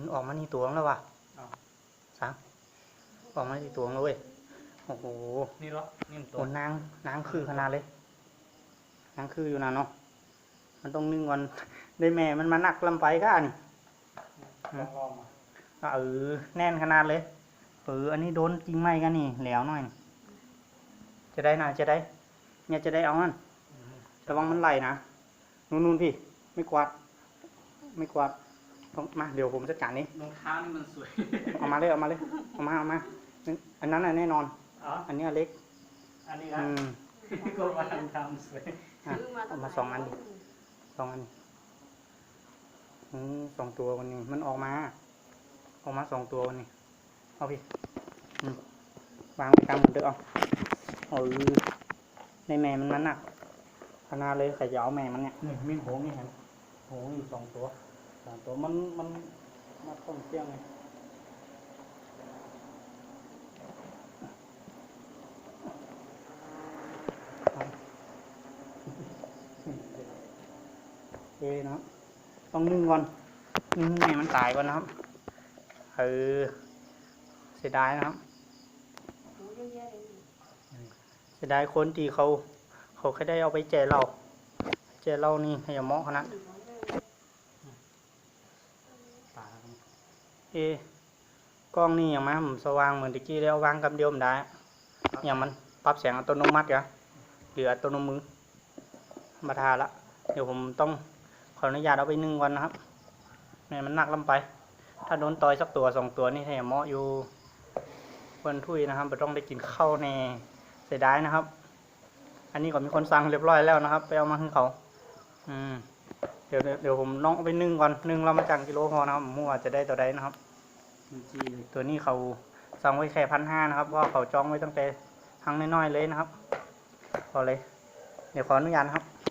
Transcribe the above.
มันออกมานี่ตัวแล้วว่ะอ้าวสามออกมานี่ตัวแล้วเว้ย โอ้โห นี่เหรอนี่มันตัโอ้วนางนางคือขนาดเลยนางคืออยู่นะเนาะ มันต้องนึ่งวันได้แม่มันมานักลำไปกันลองลองมาเออ แน่นขนาดเลยเอออันนี้โดนจริงไหมกันนี่แหล้วหน่อย จะได้นะจะได้ เนี่ยจะได้เอามันอืมระวังมันไหลนะ นู่นนู่นพี่ ไม่กวาด ไม่กวาด เอามาเดี๋ยวผมจัดการนี้รองเท้านี่มันสวยเอามาเลยเอามาเลยเอามาเอามาอันนั้นน่ะแน่นอน อ๋อ อันเนี้ยเล็ก อันนี้นะอืมก็ว่าทำทำสวยอะเอามาสองอันดิสองอันอืมสองตัววันนี้ มันออกมา ออกมาสองตัววันนี้เอาพี่อืมวางไว้กลางหมดเด้อเอาเออในแม่มันมันหนักขนาดเลยใครจะเอาแม่มันเนี่ยนี่มีโหงนี่เห็นโหอยู่สองตัว สามตัวมันมันมาท่องเที่ยวไงเอ้ยนะต้องนึ่งก่อนนึ่งให้มันตายก่อนนะครับเออเสียดายนะครับเสียดายคนที่เขา เขาแค่ได้เอาไปแจกเราแจกเรานี่ให้หมาะขนาด ตา เอกล้องนี่อย่างมาผมสว่างเหมือนตะกี้แล้ววางกับเดียวมันได้อย่างมันปรับแสงอัตโนมัติกะหรืออัตโนมือมาทาละเดี๋ยวผมต้องขออนุญาตเอาไปนึ่งวันนะครับเนี่ยมันหนักลำไป ถ้าโดนต่อยสักตัวสองตัวนี่ให้เหมาะอยู่วันทุยนะครับไม่ต้องได้กินข้าวแน่เสียดายนะครับ อันนี้ก็มีคนสั่งเรียบร้อยแล้วนะครับ ไปเอามาให้เขา อืม เดี๋ยวเดี๋ยวผมน้องเอาไปนึ่งก่อนนึ่งเรามาจังกิโลพอนะครับมั่วจะได้ตัวใดนะครับจีเลยตัวนี้เขาสั่งไว้แค่พันห้านะครับเพราะว่าเขาจองไว้ตั้งแต่ครั้งน้อยๆเลยนะครับพอเลย เดี๋ยวขออนุญาตนะครับ